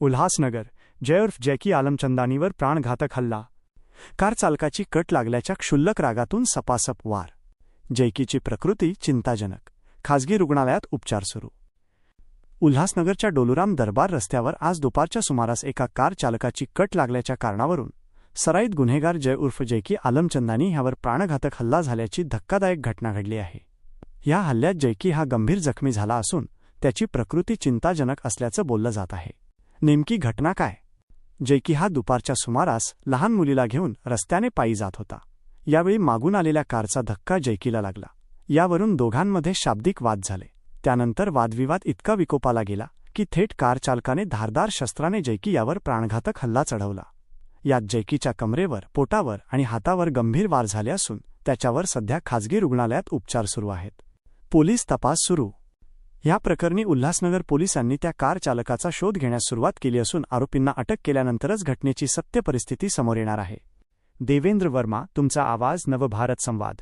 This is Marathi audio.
उल्हासनगर जयर्फ जॅकी आलमचंदानीवर प्राणघातक हल्ला. कार चालकाची कट लागल्याच्या क्षुल्लक रागातून सपासप वार. जैकीची प्रकृती चिंताजनक. खासगी रुग्णालयात उपचार सुरू. उल्हासनगरच्या डोलुराम दरबार रस्त्यावर आज दुपारच्या सुमारास एका कार चालकाची कट लागल्याच्या कारणावरून सराईत गुन्हेगार जय उर्फ जैकी आलमचंदानी ह्यावर प्राणघातक हल्ला झाल्याची धक्कादायक घटना घडली आहे. या हल्ल्यात जैकी हा गंभीर जखमी झाला असून त्याची प्रकृती चिंताजनक असल्याचं बोललं जात आहे. नेमकी घटना काय? जैकी हा दुपारच्या सुमारास लहान मुलीला घेऊन रस्त्याने पायी जात होता. यावेळी मागून आलेल्या कारचा धक्का जैकीला लागला. यावरून दोघांमध्ये शाब्दिक वाद झाले. त्यानंतर वादविवाद इतका विकोपाला गेला की थेट कार चालकाने धारदार शस्त्राने जैकी यावर प्राणघातक हल्ला चढवला. यात जैकीच्या कमरेवर पोटावर आणि हातावर गंभीर वार झाले असून त्याच्यावर सध्या खाजगी रुग्णालयात उपचार सुरू आहेत. पोलीस तपास सुरू. या प्रकरणी उल्हासनगर पोलिसांनी त्या कार चालकाचा शोध घेण्यास सुरुवात केली असून आरोपींना अटक केल्यानंतरच घटनेची सत्य परिस्थिती समोर येणार आहे. देवेंद्र वर्मा तुमचा आवाज नवभारत संवाद.